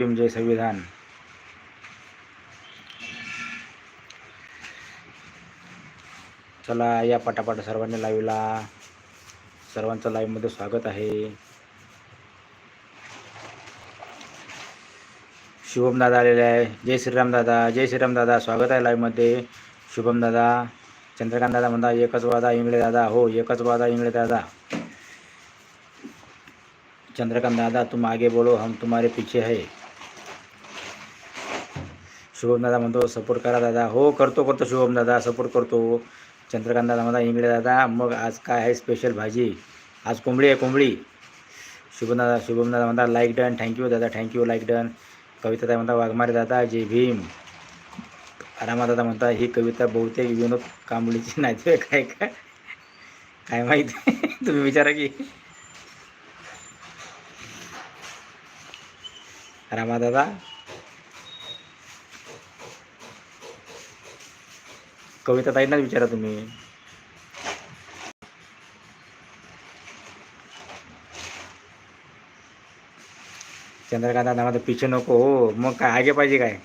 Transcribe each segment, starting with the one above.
जय संविधान. चला या पटापट सर्वांनी लाईव्हला. सर्वांचं लाईव्हमध्ये स्वागत आहे. शुभम दादा आलेले आहे. जय श्रीराम दादा जय श्रीराम दादा स्वागत आहे लाईव्हमध्ये. शुभम दादा चंद्रकांत दादा म्हणता एकच वादा इंगळे दादा. हो एकच वादा इंगळे दादा. चंद्रकांत दादा तुम आगे बोलो हम तुम्हारे पीछे है. शुभम दादा म्हणतो सपोर्ट करा दादा. हो करतो करतो शुभम दादा सपोर्ट करतो. चंद्रकांत दादा म्हणता इंगळे दादा मग आज काय आहे स्पेशल भाजी? आज कोंबडी आहे कोंबडी. शुभम दादा शुभम दादा म्हणता लाईक डन थँक्यू दादा thank you like done Kavita दादा म्हणता वाघमारे दादा जय भीम. रामा दादा म्हणता ही कविता बहुतेक विनोद कांबळीची नाही काय काय काय माहिती? तुम्ही विचारा की. रामा कविता ताईंनाच विचारा तुम्ही. चंद्रकांत दादा माझं पिछे नको हो मग काय आगे पाहिजे काय?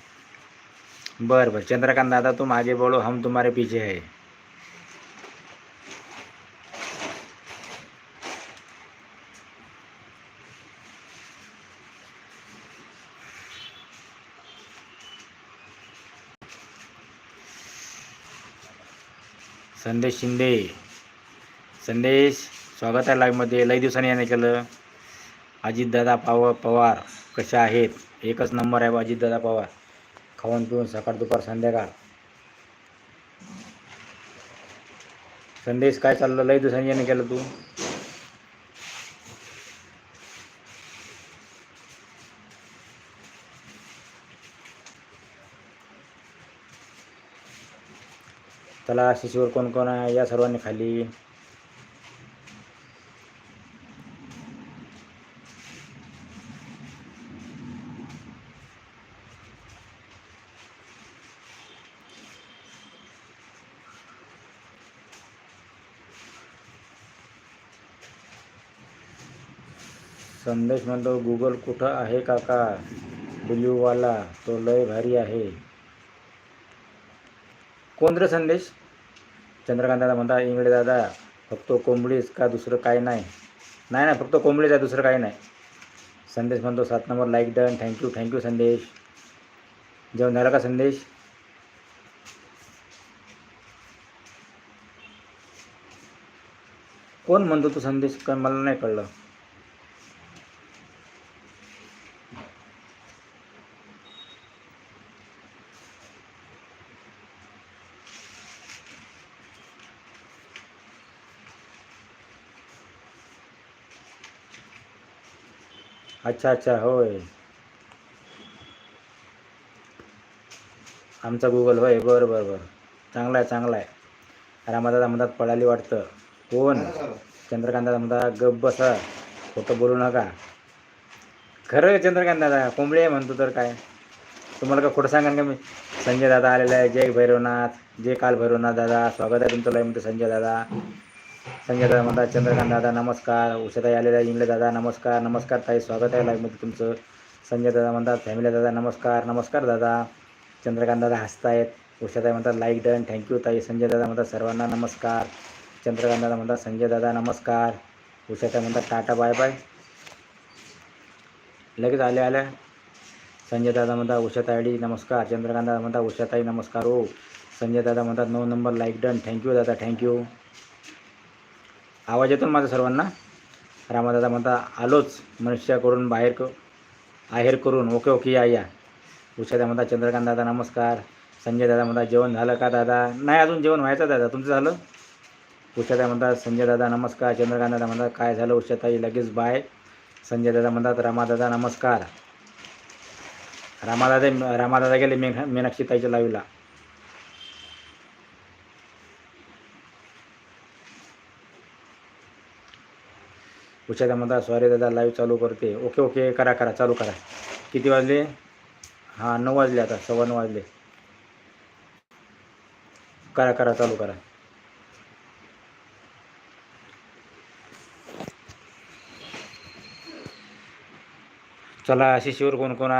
बरं बरं. चंद्रकांत दादा तुम आगे बोलो हम तुम्हारे पीछे है. संदेश शिंदे. संदेश स्वागत आहे लाईव्हमध्ये लई दिवसांनी याने केलं. अजितदादा पाव पवार कशा आहेत? एकच नंबर आहे अजितदादा पवार. खाऊन पिऊन सकाळ दुपार संध्याकाळ. संदेश काय चाललं? लई दिवसांनी याने केलं तू. चला शिशीवर कोण कोण या खाली. संदेश म्हणतो, गुगल कुठं आहे काका? ब्ल्यूवाला तो लय भारी आहे. कोण संदेश. चंद्रकांत दादा म्हणता इंगळे दादा फक्त कोंबडीच का दुसरं काय नाही? नाही नाही फक्त कोंबडीच आहे दुसरं काही नाही. संदेश म्हणतो सात number like done thank you thank you Sandesh. जेवण झाला का संदेश? कोण म्हणतो तू संदेश? काय मला नाही कळलं. अच्छा अच्छा होय. आमचा गुगल होय बरं बरं बरं. चांगला आहे चांगला आहे. रामादादा म्हणतात पळाली वाटतं. कोण? चंद्रकांत दादा म्हणतात गप बसा. खोटं बोलू नका. खरं आहे चंद्रकांत दादा कोंबडी आहे म्हणतो तर काय? तुम्हाला का खोटं सांगा का मी? संजय दादा आलेला आहे. जय भैरवनाथ. जय काल भैरवनाथ दादा. स्वागत आहे तुमचं लाईव्ह संजय दादा. संजय दादा म्हणतात चंद्रकांत दादा नमस्कार. उषाताई आलेल्या इंगले दादा नमस्कार. नमस्कार ताई स्वागत आहे लाईव्हमध्ये तुमचं. संजय दादा म्हणतात फॅमिली दादा नमस्कार. नमस्कार दादा. चंद्रकांत दादा हसतायत. उषाताई म्हणतात लाईक डन थँक्यू ताई. संजय दादा म्हणतात सर्वांना नमस्कार. चंद्रकांत दादा म्हणतात संजय दादा नमस्कार. उषाताई म्हणतात टाटा बाय बाय लगेच आल्या आल्या. संजय दादा म्हणतात उषाताई नमस्कार. चंद्रकांत दादा म्हणतात उषाताई नमस्कार. हो. संजय दादा म्हणतात नऊ number like done thank you दादा थँक्यू आवाज येतो माझा सर्वांना? रामादादा म्हणता आलोच मनुष्य करून बाहेर क आहेर करून. ओके ओके या या. उषादा म्हणता चंद्रकांत दादा नमस्कार. संजय दादा म्हणता जेवण झालं का दादा? नाही अजून जेवण व्हायचं दादा. तुमचं झालं? उषादा म्हणतात संजय दादा नमस्कार. चंद्रकांत दादा म्हणतात काय झालं उषाताई? लगेच बाय संजय दादा म्हणतात रामादादा नमस्कार. रामादादा रामादादा गेले मेघ मीनाक्षी ताईच्या लाईव्हला उषादा म्हणता सॉरी दादा लाईव्ह चालू करते. ओके ओके करा करा चालू करा. किती वाजले? हां नऊ वाजले आता सव्वा नऊ वाजले. करा करा चालू करा. चला शिशीवर कोण कोण आहे?